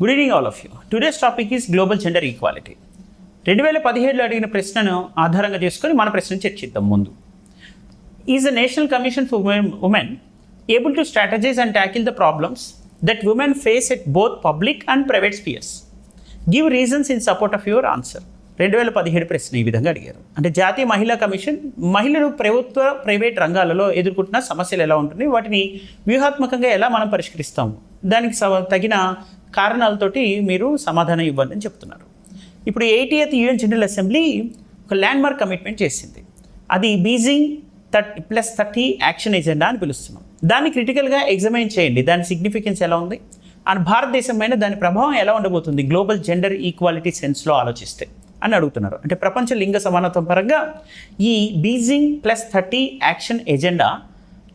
Good evening all of you today's topic is global gender equality రెండు వేల పదిహేడులో అడిగిన ప్రశ్నను ఆధారంగా చేసుకొని మన ప్రశ్న చర్చిద్దాం ముందు. Is the national commission for women able to strategize and tackle the problems that women face at both public and private spheres give reasons in support of your answer రెండు వేల పదిహేడు ప్రశ్న ఈ విధంగా అడిగారు. అంటే జాతీయ మహిళా కమిషన్ మహిళలు ప్రభుత్వ ప్రైవేట్ రంగాలలో ఎదుర్కొంటున్న సమస్యలు ఎలా ఉంటుంది వాటిని వ్యూహాత్మకంగా ఎలా మనం పరిష్కరిస్తాము? దానికి సవ- తగిన కారణాలతోటి మీరు సమాధానం ఇవ్వండి అని చెప్తున్నారు. ఇప్పుడు ఎయిటీఎత్ యూఎన్ జనరల్ అసెంబ్లీ ఒక ల్యాండ్ మార్క్ కమిట్మెంట్ చేసింది. అది Beijing thirty plus thirty action agenda అని పిలుస్తున్నాం. దాన్ని క్రిటికల్గా ఎగ్జామిన్ చేయండి. దాని సిగ్నిఫికెన్స్ ఎలా ఉంది? అండ్ భారతదేశం పైన దాని ప్రభావం ఎలా ఉండబోతుంది? గ్లోబల్ జెండర్ ఈక్వాలిటీ సెన్స్లో ఆలోచిస్తే అని అడుగుతున్నారు. అంటే ప్రపంచ లింగ సమానత్వం పరంగా ఈ Beijing plus thirty action agenda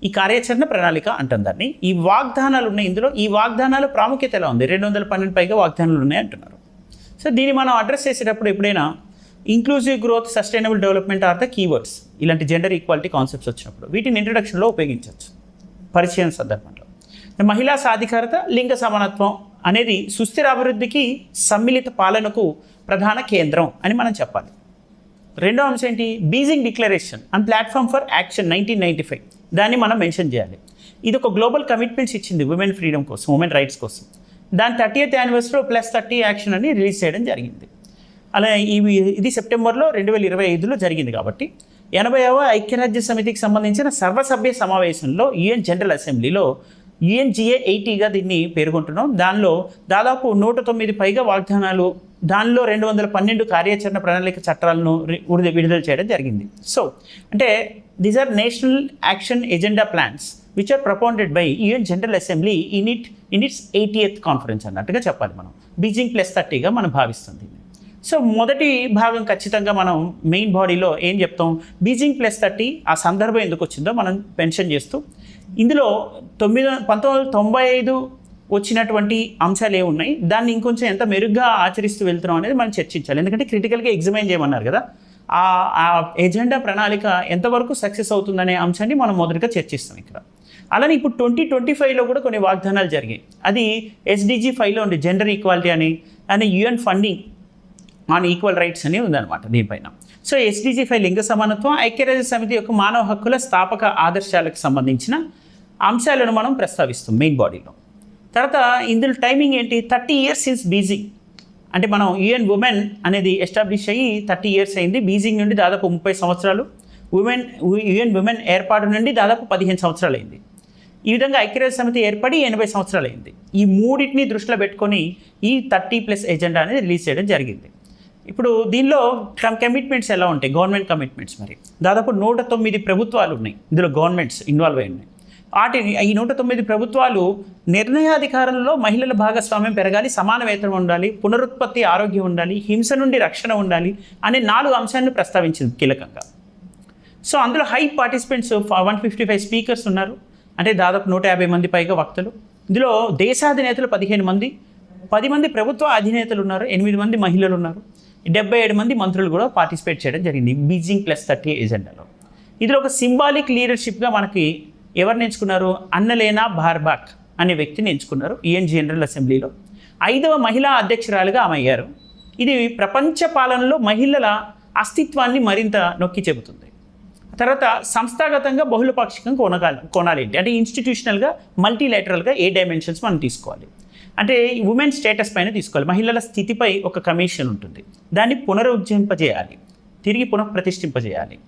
ఈ కార్యాచరణ ప్రణాళిక అంటాం దాన్ని. ఈ వాగ్దానాలు ఉన్నాయి ఇందులో. ఈ వాగ్దానాల ప్రాముఖ్యత ఎలా ఉంది. రెండు వందల పన్నెండు పైగా వాగ్దానాలు ఉన్నాయి అంటున్నారు. సో దీన్ని మనం అడ్రస్ చేసేటప్పుడు ఎప్పుడైనా inclusive growth sustainable development are the keywords ఇలాంటి జెండర్ ఈక్వాలిటీ కాన్సెప్ట్స్ వచ్చినప్పుడు వీటిని ఇంట్రడక్షన్లో ఉపయోగించవచ్చు. పరిచయం సందర్భంలో. మహిళా సాధికారత లింగ సమానత్వం అనేది సుస్థిర అభివృద్ధికి సమ్మిళిత పాలనకు ప్రధాన కేంద్రం అని మనం చెప్పాలి. రెండో అంశం ఏంటి? Beijing declaration and platform for action nineteen ninety five దాన్ని మనం మెన్షన్ చేయాలి. ఇది ఒక గ్లోబల్ కమిట్మెంట్స్ ఇచ్చింది ఉమెన్ ఫ్రీడమ్ కోసం ఉమెన్ రైట్స్ కోసం. దాని thirty eighth anniversary plus thirty action అని రిలీజ్ చేయడం జరిగింది. అలా ఇవి ఇది సెప్టెంబర్లో రెండు వేల ఇరవై ఐదులో జరిగింది కాబట్టి ఎనభైవ ఐక్యరాజ్య సమితికి సంబంధించిన సర్వసభ్య సమావేశంలో యుఎన్ జనరల్ అసెంబ్లీలో యుఎన్జిఏ ఎయిటీగా దీన్ని పేర్కొంటున్నాం. దానిలో దాదాపు నూట తొమ్మిది పైగా వాగ్దానాలు దానిలో రెండు వందల పన్నెండు కార్యాచరణ ప్రణాళిక చట్టాలను విడుదల చేయడం జరిగింది. సో అంటే these are national action agenda plans which are propounded by UN general assembly in it in its eightieth conference అన్నట్టుగా చెప్పాలి మనం. బీజింగ్ ప్లస్ థర్టీగా మనం భావిస్తుంది. సో మొదటి భాగం ఖచ్చితంగా మనం మెయిన్ బాడీలో ఏం చెప్తాం? బీజింగ్ ప్లస్ థర్టీ ఆ సందర్భం ఎందుకు వచ్చిందో మనం మెన్షన్ చేస్తూ ఇందులో తొమ్మిది పంతొమ్మిది వందల తొంభై ఐదు వచ్చినటువంటి అంశాలు ఏ ఉన్నాయి? దాన్ని ఇంకొంచెం ఎంత మెరుగ్గా ఆచరిస్తూ వెళ్తున్నాం అనేది మనం చర్చించాలి. ఎందుకంటే క్రిటికల్గా ఎగ్జామైన్ చేయమన్నారు కదా? ఆ ఆ ఎజెండా ప్రణాళిక ఎంతవరకు సక్సెస్ అవుతుందనే అంశాన్ని మనం మొదటిగా చర్చిస్తాం ఇక్కడ. అలానే ఇప్పుడు ట్వంటీ ట్వంటీ ఫైవ్లో కూడా కొన్ని వాగ్దానాలు జరిగాయి. అది ఎస్డిజి ఫైవ్లో ఉంది జెండర్ ఈక్వాలిటీ అని అని UN funding on equal rights అని ఉందన్నమాట దీనిపైన. సో ఎస్డిజి ఫైవ్ లింగ సమానత్వం ఐక్యరాజ్య సమితి యొక్క మానవ హక్కుల స్థాపక ఆదర్శాలకు సంబంధించిన అంశాలను మనం ప్రస్తావిస్తాం మెయిన్ బాడీలో. తర్వాత ఇందులో టైమింగ్ ఏంటి? థర్టీ ఇయర్స్ సిన్స్ బీజింగ్ అంటే మనం యుఎన్ ఉమెన్ అనేది ఎస్టాబ్లిష్ అయ్యి థర్టీ ఇయర్స్ అయింది. బీజింగ్ నుండి దాదాపు ముప్పై సంవత్సరాలు. ఉమెన్ యుఎన్ ఉమెన్ ఏర్పాటు నుండి దాదాపు పదిహేను సంవత్సరాలు అయింది. ఈ విధంగా ఐక్యరాజ్య సమితి ఏర్పడి ఎనభై సంవత్సరాలు అయింది. ఈ మూడింటిని దృష్టిలో పెట్టుకొని ఈ థర్టీ ప్లస్ ఎజెండా అనేది రిలీజ్ చేయడం జరిగింది. ఇప్పుడు దీనిలో కమిట్మెంట్స్ ఎలా ఉంటాయి? గవర్నమెంట్ కమిట్మెంట్స్ మరి. దాదాపు నూట తొమ్మిది ప్రభుత్వాలు ఉన్నాయి. ఇందులో గవర్నమెంట్స్ ఇన్వాల్వ్ అయి ఉన్నాయి. వాటిని ఈ నూట తొమ్మిది ప్రభుత్వాలు నిర్ణయాధికారంలో మహిళల భాగస్వామ్యం పెరగాలి సమాన వేతనం ఉండాలి పునరుత్పత్తి ఆరోగ్యం ఉండాలి హింస నుండి రక్షణ ఉండాలి అనే నాలుగు అంశాలను ప్రస్తావించింది కీలకంగా. సో అందులో high participants one fifty five speakers ఉన్నారు. అంటే దాదాపు నూట యాభై మంది పైగా వక్తలు. ఇందులో దేశాధినేతలు పదిహేను మంది పది మంది ప్రభుత్వ అధినేతలు ఉన్నారు ఎనిమిది మంది మహిళలు ఉన్నారు. డెబ్బై ఏడు మంది మంత్రులు కూడా పార్టిసిపేట్ చేయడం జరిగింది. బీజింగ్ ప్లస్ థర్టీ ఎజెండాలో. ఇందులో ఒక సింబాలిక్ లీడర్షిప్గా మనకి ఎవరిని ఎంచుకున్నారు? అన్నలేనా బార్బాక్ అనే వ్యక్తిని ఎంచుకున్నారు ఈఎన్ జనరల్ అసెంబ్లీలో. ఐదవ మహిళా అధ్యక్షురాలుగా ఆమె అయ్యారు. ఇది ప్రపంచ పాలనలో మహిళల అస్తిత్వాన్ని మరింత నొక్కి చెబుతుంది. తర్వాత సంస్థాగతంగా బహుళపాక్షికం కొనగాలి కొనాలి అంటే ఇన్స్టిట్యూషనల్గా మల్టీలేటరల్గా ఏ డైమెన్షన్స్ మనం తీసుకోవాలి? అంటే ఉమెన్ స్టేటస్ పైన తీసుకోవాలి. మహిళల స్థితిపై ఒక కమిషన్ ఉంటుంది. దాన్ని పునరుజ్జింపజేయాలి తిరిగి పునఃప్రతిష్ఠింపజేయాలి.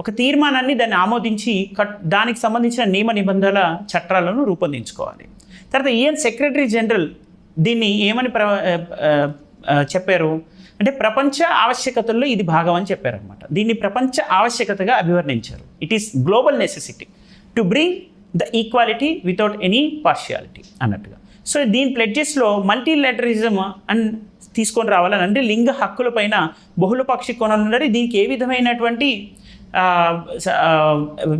ఒక తీర్మానాన్ని దాన్ని ఆమోదించి కట్ దానికి సంబంధించిన నియమ నిబంధనల చట్టాలను రూపొందించుకోవాలి. తర్వాత ఈఎన్ సెక్రటరీ జనరల్ దీన్ని ఏమని ప్ర చెప్పారు? అంటే ప్రపంచ ఆవశ్యకతల్లో ఇది భాగం అని చెప్పారనమాట దీన్ని ప్రపంచ ఆవశ్యకతగా అభివర్ణించారు. It is global necessity to bring the equality without any partiality అన్నట్టుగా. సో దీని ప్లెడ్జెస్లో మల్టీలెటరిజం అండ్ తీసుకొని రావాలని అంటే లింగ హక్కులపైన బహుళపక్షి కోణాలు ఉన్నది దీనికి ఏ విధమైనటువంటి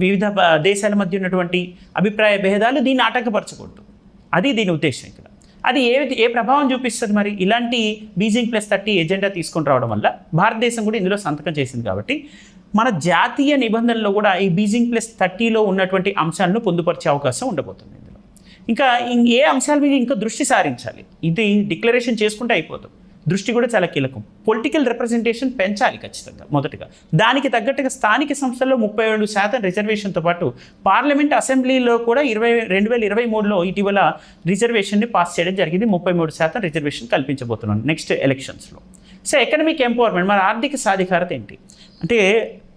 వివిధ దేశాల మధ్య ఉన్నటువంటి అభిప్రాయ భేదాలు దీన్ని ఆటంకపరచకూడదు. అది దీని ఉద్దేశం ఇక్కడ. అది ఏ ఏ ప్రభావం చూపిస్తుంది మరి? ఇలాంటి బీజింగ్ ప్లస్ థర్టీ ఎజెండా తీసుకొని రావడం వల్ల భారతదేశం కూడా ఇందులో సంతకం చేసింది కాబట్టి మన జాతీయ నిబంధనలో కూడా ఈ బీజింగ్ ప్లస్ థర్టీలో ఉన్నటువంటి అంశాలను పొందుపరిచే అవకాశం ఉండబోతుంది ఇందులో. ఇంకా ఏ అంశాల మీద ఇంకా దృష్టి సారించాలి. ఇది డిక్లరేషన్ చేసుకుంటే అయిపోతుంది దృష్టి కూడా చాలా కీలకం. పొలిటికల్ రిప్రజెంటేషన్ పెంచాలి ఖచ్చితంగా మొదటగా. దానికి తగ్గట్టుగా స్థానిక సంస్థల్లో ముప్పై ఏడు శాతం రిజర్వేషన్తో పాటు పార్లమెంట్ అసెంబ్లీలో కూడా ఇరవై రెండు వేల ఇరవై మూడులో ఇటీవల రిజర్వేషన్ని పాస్ చేయడం జరిగింది. ముప్పై మూడు శాతం రిజర్వేషన్ కల్పించబోతున్నాను నెక్స్ట్ ఎలక్షన్స్లో సో ఎకనమిక్ ఎంపవర్మెంట్ మన ఆర్థిక సాధికారత ఏంటి? అంటే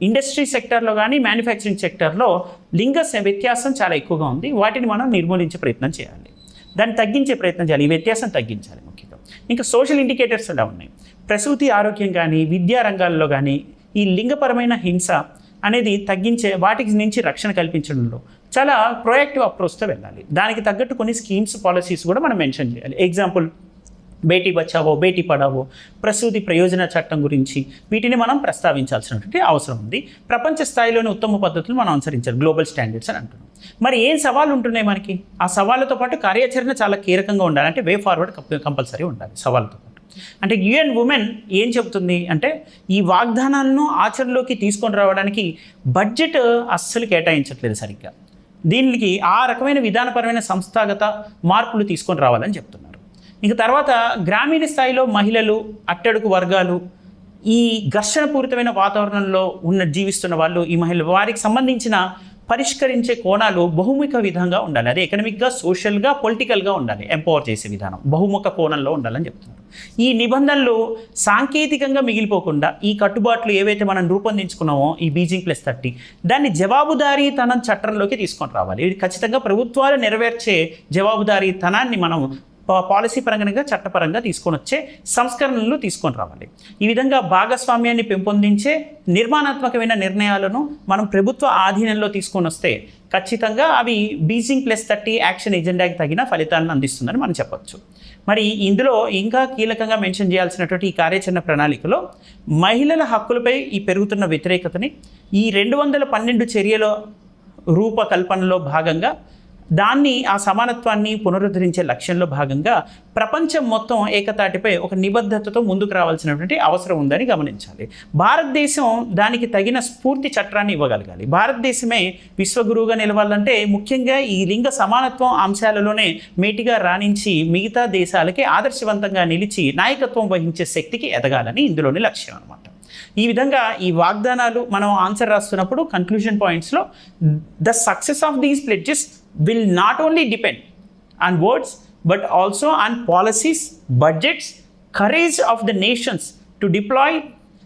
ఇండస్ట్రీ సెక్టర్లో కానీ మ్యానుఫ్యాక్చరింగ్ సెక్టర్లో లింగ వ్యత్యాసం చాలా ఎక్కువగా ఉంది. వాటిని మనం నిర్మూలించే ప్రయత్నం చేయాలి. దాన్ని తగ్గించే ప్రయత్నం చేయాలి. ఈ వ్యత్యాసం తగ్గించాలి ముఖ్యంగా. ఇంకా సోషల్ ఇండికేటర్స్ ఎలా ఉన్నాయి? ప్రసూతి ఆరోగ్యం కానీ విద్యా రంగాల్లో కానీ ఈ లింగపరమైన హింస అనేది తగ్గించే వాటికి నుంచి రక్షణ కల్పించడంలో చాలా ప్రొయాక్టివ్ అప్రోచ్తో వెళ్ళాలి. దానికి తగ్గట్టు కొన్ని స్కీమ్స్ పాలసీస్ కూడా మనం మెన్షన్ చేయాలి. ఎగ్జాంపుల్ బేటీ బచావో బేటీ పడావో ప్రసూతి ప్రయోజన చట్టం గురించి వీటిని మనం ప్రస్తావించాల్సినటువంటి అవసరం ఉంది. ప్రపంచ స్థాయిలోని ఉత్తమ పద్ధతులు మనం అనుసరించాలి. గ్లోబల్ స్టాండర్డ్స్ అని అంటున్నాం. మరి ఏం సవాళ్ళు ఉంటున్నాయి మనకి? ఆ సవాళ్ళతో పాటు కార్యాచరణ చాలా కీలకంగా ఉండాలి. అంటే వే ఫార్వర్డ్ కంపల్సరీ ఉండాలి సవాళ్ళతో పాటు. అంటే యుఎన్ ఉమెన్ ఏం చెబుతుంది? అంటే ఈ వాగ్దానాలను ఆచరణలోకి తీసుకొని రావడానికి బడ్జెట్ అస్సలు కేటాయించట్లేదు సరిగ్గా. దీనికి ఆ రకమైన విధానపరమైన సంస్థాగత మార్పులు తీసుకొని రావాలని చెప్తున్నారు. ఇంక తర్వాత గ్రామీణ స్థాయిలో మహిళలు అట్టడుగు వర్గాలు ఈ ఘర్షణపూరితమైన వాతావరణంలో ఉన్న జీవిస్తున్న వాళ్ళు ఈ మహిళలు వారికి సంబంధించిన పరిష్కరించే కోణాలు బహుముఖ విధంగా ఉండాలి. అదే ఎకనమిక్గా సోషల్గా పొలిటికల్గా ఉండాలి. ఎంపవర్ చేసే విధానం. బహుముఖ కోణంలో ఉండాలని చెప్తున్నారు ఈ నిబంధనలు సాంకేతికంగా మిగిలిపోకుండా ఈ కట్టుబాట్లు ఏవైతే మనం రూపొందించుకున్నామో ఈ బీజింగ్ ప్లస్ థర్టీ దాన్ని జవాబుదారీతనం చట్టంలోకి తీసుకొని రావాలి. ఇది ఖచ్చితంగా ప్రభుత్వాలు నెరవేర్చే జవాబుదారీతనాన్ని మనం పాలసీ పరంగా చట్టపరంగా తీసుకొని వచ్చే సంస్కరణలు తీసుకొని రావాలి. ఈ విధంగా భాగస్వామ్యాన్ని పెంపొందించే నిర్మాణాత్మకమైన నిర్ణయాలను మనం ప్రభుత్వ ఆధీనంలో తీసుకొని వస్తే ఖచ్చితంగా అవి బీజింగ్ ప్లస్ థర్టీ యాక్షన్ ఎజెండాకి తగిన ఫలితాలను అందిస్తుందని మనం చెప్పొచ్చు. మరి ఇందులో ఇంకా కీలకంగా మెన్షన్ చేయాల్సినటువంటి ఈ కార్యాచరణ ప్రణాళికలో మహిళల హక్కులపై ఈ పెరుగుతున్న వ్యతిరేకతని ఈ రెండు వందల పన్నెండు చర్యల రూపకల్పనలో భాగంగా దాన్ని ఆ సమానత్వాన్ని పునరుద్ధరించే లక్ష్యంలో భాగంగా ప్రపంచం మొత్తం ఏకతాటిపై ఒక నిబద్ధతతో ముందుకు రావాల్సినటువంటి అవసరం ఉందని గమనించాలి. భారతదేశం దానికి తగిన స్ఫూర్తి చట్టాన్ని ఇవ్వగలగాలి. భారతదేశమే విశ్వగురువుగా నిలవాలంటే ముఖ్యంగా ఈ లింగ సమానత్వం అంశాలలోనే మేటిగా రాణించి మిగతా దేశాలకి ఆదర్శవంతంగా నిలిచి నాయకత్వం వహించే శక్తికి ఎదగాలని ఇందులోని లక్ష్యం అన్నమాట. ఈ విధంగా ఈ వాగ్దానాలు మనం ఆన్సర్ రాస్తున్నప్పుడు conclusion పాయింట్స్లో the success of these pledges will not only depend on words but also on policies budgets courage of the nations to deploy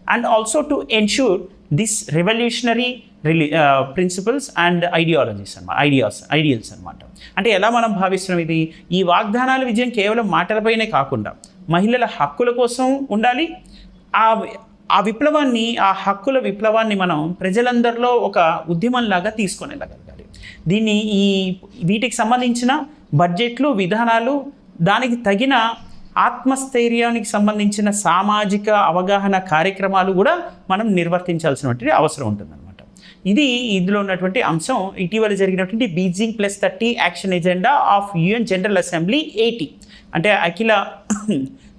and also to ensure this revolutionary really principles and ideologies అన్నమాట ideas ideals అన్నమాట. అంటే ఎలా మనం భావిస్తున్నాం ఇది? ఈ వాగ్దానాల విజయం కేవలం మాటలపైనే కాకుండా మహిళల హక్కుల కోసం ఉండాలి. ఆ ఆ విప్లవాన్ని ఆ హక్కుల విప్లవాన్ని మనం ప్రజలందరిలో ఒక ఉద్యమంలాగా తీసుకొని దీన్ని ఈ వీటికి సంబంధించిన బడ్జెట్లు విధానాలు దానికి తగిన ఆత్మస్థైర్యానికి సంబంధించిన సామాజిక అవగాహన కార్యక్రమాలు కూడా మనం నిర్వర్తించాల్సినటువంటి అవసరం ఉంటుందన్నమాట. ఇది ఇందులో ఉన్నటువంటి అంశం. ఇటీవల జరిగినటువంటి Beijing plus thirty action agenda of UN general assembly eighty. అంటే అఖిల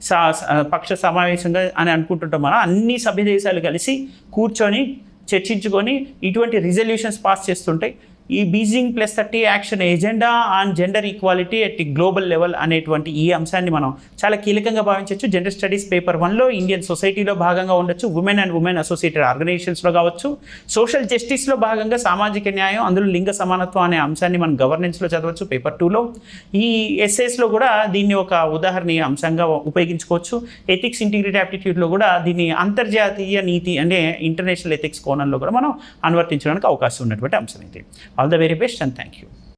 సా స- పక్ష సమావేశంగా అని అనుకుంటుంటాం మనం. అన్ని సభ్య దేశాలు కలిసి కూర్చొని చర్చించుకొని ఇటువంటి రిజల్యూషన్స్ పాస్ చేస్తుంటాయి. ఈ Beijing plus thirty action agenda on gender equality at global level అనేటువంటి ఈ అంశాన్ని మనం చాలా కీలకంగా భావించవచ్చు. జెండర్ స్టడీస్ పేపర్ వన్లో ఇండియన్ సొసైటీలో భాగంగా ఉండొచ్చు. ఉమెన్ అండ్ ఉమెన్ అసోసియేటెడ్ ఆర్గనైజేషన్స్లో కావచ్చు. సోషల్ జస్టిస్లో భాగంగా సామాజిక న్యాయం అందులో లింగ సమానత్వం అనే అంశాన్ని మనం గవర్నెన్స్లో చదవచ్చు పేపర్ టూలో ఈ ఎస్ఎస్లో కూడా దీన్ని ఒక ఉదాహరణ అంశంగా ఉపయోగించుకోవచ్చు. ఎథిక్స్ ఇంటిగ్రిటీ యాప్టిట్యూడ్లో కూడా దీన్ని అంతర్జాతీయ నీతి అంటే ఇంటర్నేషనల్ ఎథిక్స్ కోణంలో కూడా మనం అనువర్తించడానికి అవకాశం ఉన్నటువంటి అంశం ఇది. All the very best and thank you